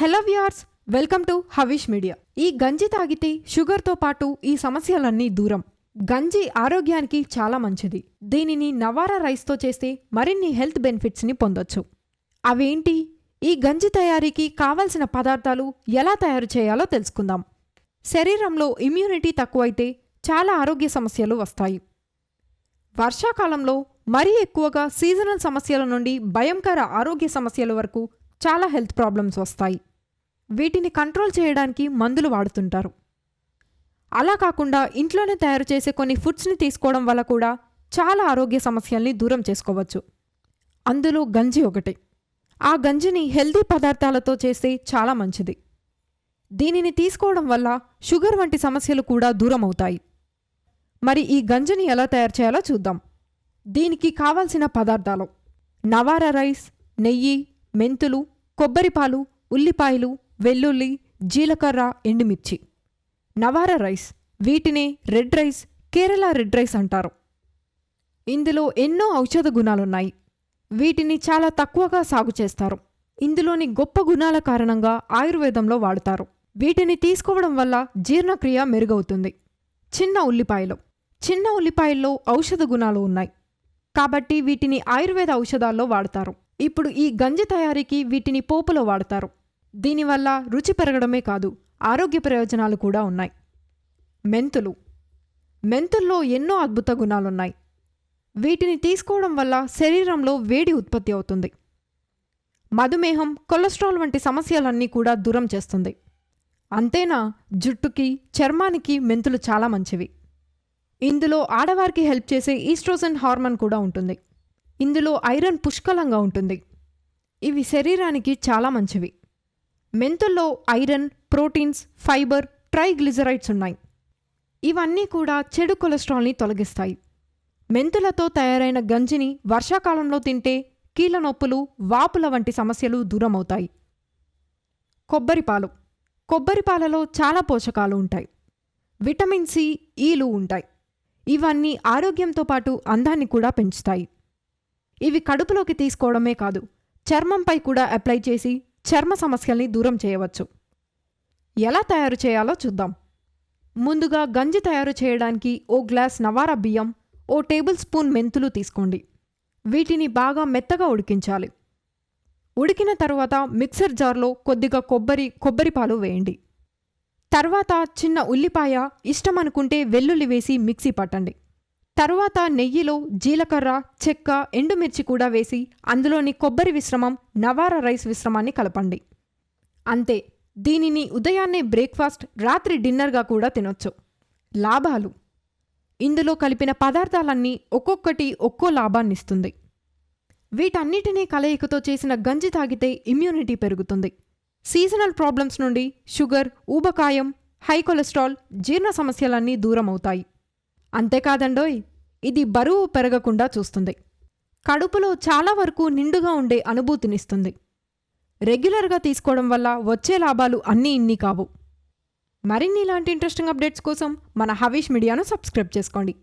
Hello viewers welcome to Havish media. ఈ గంజి తాగితే షుగర్తో పాటు ఈ సమస్యలన్నీ దూరం. గంజి ఆరోగ్యానికి చాలా మంచిది. దీనిని నవారా రైస్తో చేస్తే మరిన్ని హెల్త్ బెనిఫిట్స్ని పొందొచ్చు. అవేంటి? ఈ గంజి తయారీకి కావలసిన పదార్థాలు ఎలా తయారు చేయాలో తెలుసుకుందాం. శరీరంలో ఇమ్యూనిటీ తక్కువైతే చాలా ఆరోగ్య సమస్యలు వస్తాయి. వర్షాకాలంలో మరీ ఎక్కువగా సీజనల్ సమస్యల నుండి భయంకర ఆరోగ్య సమస్యల వరకు చాలా హెల్త్ ప్రాబ్లమ్స్ వస్తాయి. వీటిని కంట్రోల్ చేయడానికి మందులు వాడుతుంటారు. అలా కాకుండా ఇంట్లోనే తయారు చేసే కొన్ని ఫుడ్స్ని తీసుకోవడం వల్ల కూడా చాలా ఆరోగ్య సమస్యల్ని దూరం చేసుకోవచ్చు. అందులో గంజి ఒకటి. ఆ గంజిని హెల్దీ పదార్థాలతో చేస్తే చాలా మంచిది. దీనిని తీసుకోవడం వల్ల షుగర్ వంటి సమస్యలు కూడా దూరం అవుతాయి. మరి ఈ గంజిని ఎలా తయారు చేయాలో చూద్దాం. దీనికి కావాల్సిన పదార్థాలు నవారా రైస్ నెయ్యి మెంతులు కొబ్బరిపాలు ఉల్లిపాయలు వెల్లుల్లి జీలకర్ర ఎండుమిర్చి. నవార రైస్ వీటినే red rice Kerala red rice అంటారు. ఇందులో ఎన్నో ఔషధ గుణాలున్నాయి. వీటిని చాలా తక్కువగా సాగు చేస్తారు. ఇందులోని గొప్ప గుణాల కారణంగా ఆయుర్వేదంలో వాడతారు. వీటిని తీసుకోవడం వల్ల జీర్ణక్రియ మెరుగవుతుంది. చిన్న ఉల్లిపాయలు. చిన్న ఉల్లిపాయల్లో ఔషధ గుణాలు ఉన్నాయి. కాబట్టి వీటిని ఆయుర్వేద ఔషధాల్లో వాడతారు. ఇప్పుడు ఈ గంజి తయారీకి వీటిని పోపులో వాడతారు. దీనివల్ల రుచి పెరగడమే కాదు ఆరోగ్య ప్రయోజనాలు కూడా ఉన్నాయి. మెంతులు. మెంతుల్లో ఎన్నో అద్భుత గుణాలున్నాయి. వీటిని తీసుకోవడం వల్ల శరీరంలో వేడి ఉత్పత్తి అవుతుంది. మధుమేహం కొలెస్ట్రాల్ వంటి సమస్యలన్నీ కూడా దూరం చేస్తుంది. అంతేనా జుట్టుకి చర్మానికి మెంతులు చాలా మంచివి. ఇందులో ఆడవారికి హెల్ప్ చేసే ఈస్ట్రోజన్ హార్మోన్ కూడా ఉంటుంది. ఇందులో ఐరన్ పుష్కలంగా ఉంటుంది. ఇవి శరీరానికి చాలా మంచివి. మెంతుల్లో ఐరన్ ప్రోటీన్స్ ఫైబర్ ట్రైగ్లిజరైడ్స్ ఉన్నాయి. ఇవన్నీ కూడా చెడు కొలెస్ట్రాల్ని తొలగిస్తాయి. మెంతులతో తయారైన గంజిని వర్షాకాలంలో తింటే కీళ్ళ నొప్పులు వాపుల వంటి సమస్యలు దూరమవుతాయి. కొబ్బరిపాలు కొబ్బరిపాలలో చాలా పోషకాలు ఉంటాయి. విటమిన్ సి ఈలు ఉంటాయి. ఇవన్నీ ఆరోగ్యంతో పాటు అందాన్ని కూడా పెంచుతాయి. ఇవి కడుపులోకి తీసుకోవడమే కాదు చర్మంపై కూడా అప్లై చేసి చర్మ సమస్యల్ని దూరం చేయవచ్చు. ఎలా తయారు చేయాలో చూద్దాం. ముందుగా గంజి తయారు చేయడానికి ఓ గ్లాస్ నవారా బియ్యం ఓ టేబుల్ స్పూన్ మెంతులు తీసుకోండి. వీటిని బాగా మెత్తగా ఉడికించాలి. ఉడికిన తర్వాత మిక్సర్ జార్లో కొద్దిగా కొబ్బరి కొబ్బరిపాలు వేయండి. తర్వాత చిన్న ఉల్లిపాయ ఇష్టమనుకుంటే వెల్లుల్లి వేసి మిక్సీ పట్టండి. తరువాత నెయ్యిలో జీలకర్ర చెక్క ఎండుమిర్చి కూడా వేసి అందులోని కొబ్బరి విశ్రమం నవారా రైస్ విశ్రమాన్ని కలపండి. అంతే దీనిని ఉదయాన్నే బ్రేక్ఫాస్ట్ రాత్రి డిన్నర్గా కూడా తినొచ్చు. లాభాలు. ఇందులో కలిపిన పదార్థాలన్నీ ఒక్కొక్కటి ఒక్కో లాభాన్నిస్తుంది వీటన్నిటినీ కలయికతో చేసిన గంజి తాగితే ఇమ్యూనిటీ పెరుగుతుంది. సీజనల్ ప్రాబ్లమ్స్ నుండి షుగర్ ఊబకాయం హై కొలెస్ట్రాల్ జీర్ణ సమస్యలన్నీ దూరమవుతాయి. అంతేకాదండోయ్ ఇది బరువు పెరగకుండా చూస్తుంది. కడుపులో చాలా వరకు నిండుగా ఉండే అనుభూతినిస్తుంది. రెగ్యులర్గా తీసుకోవడం వల్ల వచ్చే లాభాలు అన్నీ ఇన్ని కావు. మరిన్ని ఇలాంటి ఇంట్రెస్టింగ్ అప్డేట్స్ కోసం మన హవీష్ మీడియాను సబ్స్క్రైబ్ చేసుకోండి.